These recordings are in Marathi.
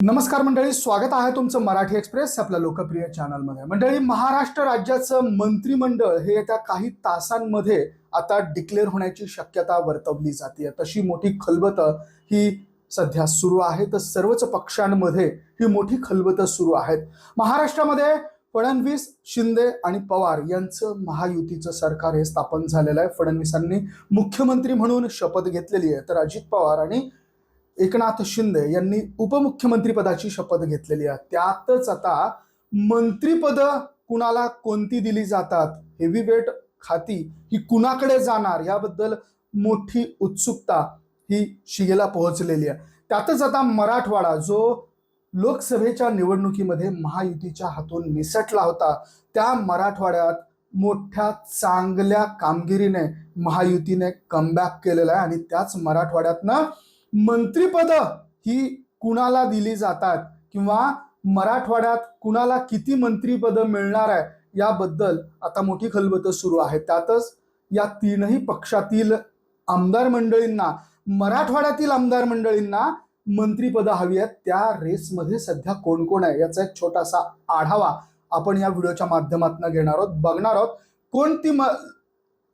नमस्कार मंडळी स्वागत आहे तुमचं मराठी एक्सप्रेस आपल्या लोकप्रिय चॅनलमध्ये. मंडळी महाराष्ट्र राज्याचं मंत्रिमंडळ हे येत्या काही तासांमध्ये आता डिक्लेअर होण्याची शक्यता वर्तवली जाते तशी मोठी खलबत ही सध्या सुरू आहे. तर सर्वच पक्षांमध्ये ही मोठी खलबत सुरू आहेत. महाराष्ट्रामध्ये फडणवीस शिंदे आणि पवार यांचं महायुतीचं सरकार हे स्थापन झालेलं आहे. फडणवीसांनी मुख्यमंत्री म्हणून शपथ घेतलेली आहे. तर अजित पवार आणि एकनाथ शिंदे यांनी उपमुख्यमंत्रीपदाची शपथ घेतलेली आहे. त्यातच आता मंत्रीपद कुणाला कोणती दिली जातात? हेवी वेट खाती ही कुणाकडे जाणार? याबद्दल मोठी उत्सुकता ही शिगेला पोहोचलेली आहे. त्यातच आता मराठवाडा जो लोकसभेच्या निवडणुकीमध्ये महायुतीच्या हातून निसटला होता त्या मराठवाड्यात मोठ्या चांगल्या कामगिरीने महायुतीने कमबॅक केलेला आहे. आणि त्याच मराठवाड्यातनं मंत्रीपद ही कुणाला दिली जातात किंवा मराठवाड्यात कुणाला किती मंत्रीपद मिळणार आहे याबद्दल आता मोठी खलबत सुरू आहे. त्यातच या तीनही पक्षातील आमदार मंडळींना मराठवाड्यातील आमदार मंडळींना मंत्रीपद हवी आहेत. त्या रेसमध्ये सध्या कोण कोण आहे याचा एक छोटासा आढावा आपण या व्हिडिओच्या माध्यमातून घेणार आहोत. बघणार आहोत कोणती म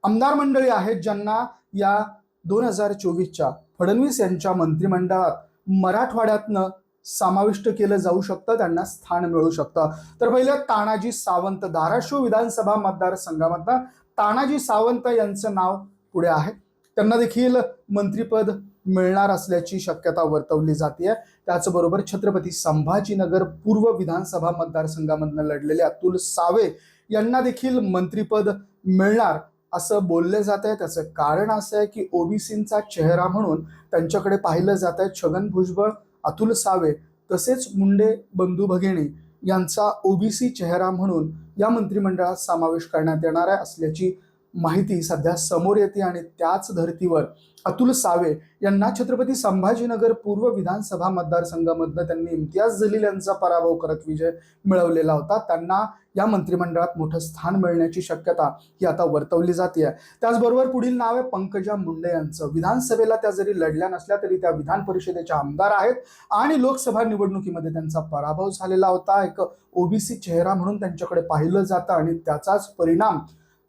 आमदार मंडळी आहेत ज्यांना या दोन हजार चोवीसच्या फडणवीस यांच्या मंत्रिमंडळात मराठवाड्यातनं समाविष्ट केलं जाऊ शकतं त्यांना स्थान मिळू शकतं. तर पहिलं तानाजी सावंत धाराशिव विधानसभा मतदारसंघामधनं तानाजी सावंत यांचं नाव पुढे आहे. त्यांना देखील मंत्रिपद मिळणार असल्याची शक्यता वर्तवली जाते त्याचबरोबर छत्रपती संभाजीनगर पूर्व विधानसभा मतदारसंघामधनं लढलेले अतुल सावे यांना देखील मंत्रिपद मिळणार. असं बोललं जात आहे त्याचं कारण असं आहे की ओबीसींचा चेहरा म्हणून त्यांच्याकडे पाहिलं जात आहे छगन भुजबळ अतुल सावे तसेच मुंडे बंधू भगिनी यांचा ओबीसी चेहरा म्हणून या मंत्रिमंडळात समावेश करण्यात येणार आहे असल्याची माहिती सध्या समोर येते आणि त्याच धर्तीवर अतुल सावे यांना छत्रपती संभाजीनगर पूर्व विधानसभा मतदारसंघामधनं त्यांनी इम्तियाज जलील यांचा पराभव करत विजय मिळवलेला होता. त्यांना या मंत्रिमंडळात मोठं स्थान मिळण्याची शक्यता ही आता वर्तवली जाते त्याचबरोबर पुढील नाव आहे पंकजा मुंडे यांचं. विधानसभेला त्या जरी लढल्या नसल्या तरी त्या विधान परिषदेच्या आमदार आहेत आणि लोकसभा निवडणुकीमध्ये त्यांचा पराभव झालेला होता. एक ओबीसी चेहरा म्हणून त्यांच्याकडे पाहिलं जातं आणि त्याचाच परिणाम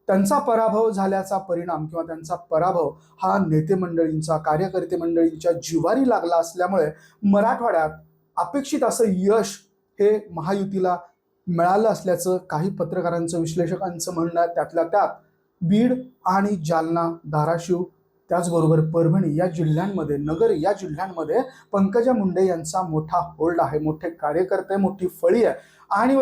त्यांचा पराभव झाल्याचा परिणाम किंवा त्यांचा पराभव हा नेते मंडळींचा कार्यकर्ते मंडळींच्या जिवारी लागला असल्यामुळे मराठवाड्यात अपेक्षित असं यश हे महायुतीला मिळालं असल्याचं काही पत्रकारांचं विश्लेषकांचं म्हणणं आहे. त्यातल्या त्यात बीड आणि जालना धाराशिव त्याचबरोबर परभणी या जिल्ह्यांमध्ये नगर या जिल्ह्यांमध्ये पंकजा मुंडे यांचा मोठा होल्ड आहे. मोठे कार्यकर्ते मोठी फळी आहे. आणि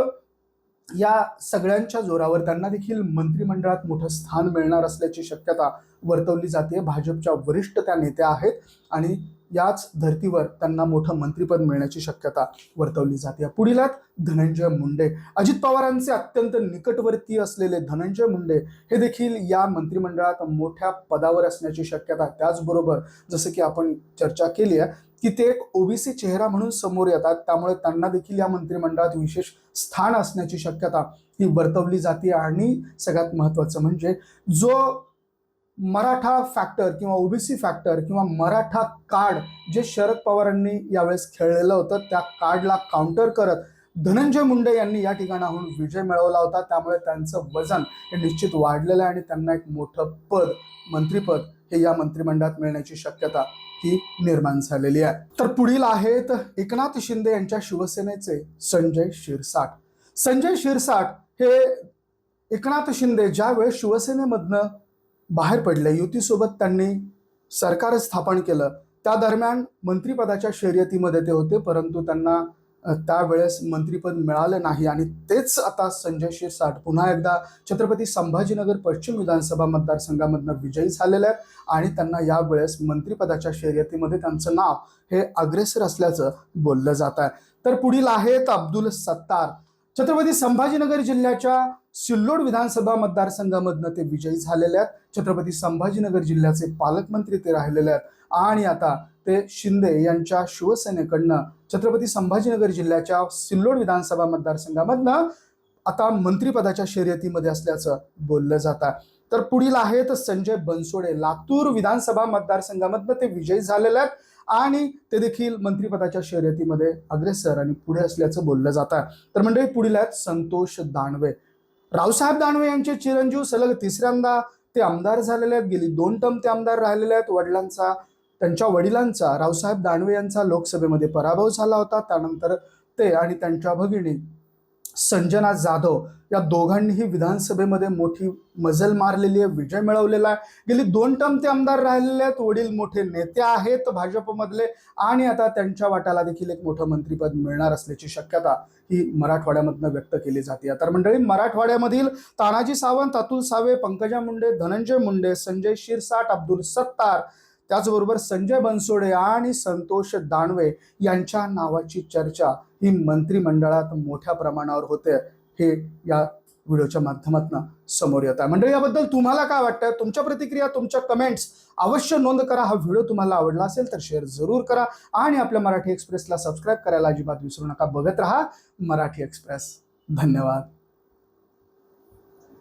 या सगळ्यांच्या जोरावर त्यांना देखील मंत्रिमंडळात मोठं स्थान मिळणार असल्याची शक्यता वर्तवली जाते. भाजपच्या वरिष्ठ त्या नेत्या आहेत आणि याच धर्तीवर त्यांना मोठं मंत्रिपद मिळण्याची शक्यता वर्तवली जाते. पुढील आहेत धनंजय मुंडे. अजित पवारांचे अत्यंत निकटवर्ती असलेले धनंजय मुंडे हे देखील या मंत्रिमंडळात मोठ्या पदावर असण्याची शक्यता त्याचबरोबर जसं की आपण चर्चा केली आहे की ते एक ओबीसी चेहरा म्हणून समोर येतात. त्यामुळे त्यांना देखील या मंत्रिमंडळात विशेष स्थान असण्याची शक्यता ही वर्तवली जाते. आणि सगळ्यात महत्त्वाचं म्हणजे जो मराठा फॅक्टर किंवा ओबीसी फॅक्टर किंवा मराठा कार्ड जे शरद पवारांनी यावेळेस खेळलेलं होतं त्या कार्डला काउंटर करत धनंजय मुंडे यांनी या ठिकाणाहून विजय मिळवला होता. त्यामुळे त्यांचं वजन हे निश्चित वाढलेलं आहे आणि त्यांना एक मोठं पद मंत्रिपद हे या मंत्रिमंडळात मिळण्याची शक्यता ही निर्माण झालेली आहे. तर पुढील आहेत एकनाथ शिंदे यांच्या शिवसेनेचे संजय शिरसाट. संजय शिरसाट हे एकनाथ शिंदे ज्यावेळेस शिवसेनेमधनं बाहेर पडले युतीसोबत त्यांनी सरकार स्थापन केलं त्या दरम्यान मंत्रिपदाच्या शर्यतीमध्ये ते होते परंतु त्यांना त्यावेळेस मंत्रीपद मिळालं नाही आणि तेच आता संजय शिरसाट पुन्हा एकदा छत्रपती संभाजीनगर पश्चिम विधानसभा मतदारसंघामधनं विजयी झालेले आहेत आणि त्यांना यावेळेस मंत्रिपदाच्या शर्यतीमध्ये त्यांचं नाव हे अग्रेसर असल्याचं बोललं जात आहे. तर पुढील आहेत अब्दुल सत्तार. छत्रपती संभाजीनगर जिल्ह्याच्या सिल्लोड विधानसभा मतदारसंघामधनं ते विजयी झालेले आहेत. छत्रपती संभाजीनगर जिल्ह्याचे पालकमंत्री ते राहिलेले आहेत. आणि आता ते शिंदे यांच्या शिवसेनेकडनं छत्रपती संभाजीनगर जिल्ह्याच्या सिल्लोड विधानसभा मतदारसंघामधनं आता मंत्रिपदाच्या शर्यतीमध्ये असल्याचं बोललं जात आहे. तर पुढील आहेत संजय बनसोडे. लातूर विधानसभा मतदारसंघामधनं ते विजयी झालेले आहेत आणि ते देखील मंत्रिपदाच्या शर्यतीमध्ये अग्रेसर आणि पुढे असल्याचं बोललं जात आहे. तर मंडळी पुढील आहेत संतोष दानवे. रावसाहेब दानवे यांचे चिरंजीव सलग तिसऱ्यांदा ते आमदार झालेले आहेत. गेली दोन टर्म ते आमदार राहिलेले आहेत. वडिलांचा त्यांच्या वडिलांचा रावसाहेब दानवे यांचा लोकसभेमध्ये पराभव झाला होता. त्यानंतर ते आणि त्यांच्या भगिनी संजना जाधव या दोघांनीही विधानसभेमध्ये मोठी मजल मारलेली आहे विजय मिळवलेला आहे. गेली दोन टर्म ते आमदार राहिलेले आहेत वडील मोठे नेते आहेत भाजपमधले आणि आता त्यांच्या वाट्याला देखील एक मोठं मंत्रीपद मिळणार असल्याची शक्यता ही मराठवाड्यामधनं व्यक्त केली जाते. तर मंडळी मराठवाड्यामधील तानाजी सावंत अतुल सावे पंकजा मुंडे धनंजय मुंडे संजय शिरसाट अब्दुल सत्तार त्याचबरोबर संजय बनसोडे आणि संतोष दानवे यांच्या नावाची चर्चा ही मंत्रिमंडळात मोठ्या प्रमाणावर होते हे या व्हिडिओच्या माध्यमातून समोर येत आहे. मंडळी याबद्दल तुम्हाला काय वाटतं तुमच्या प्रतिक्रिया तुमच्या कमेंट्स अवश्य नोंद करा. हा व्हिडिओ तुम्हाला आवडला असेल तर शेअर जरूर करा आणि आपल्या मराठी एक्सप्रेसला सबस्क्राईब करायला अजिबात विसरू नका. बघत राहा मराठी एक्सप्रेस धन्यवाद.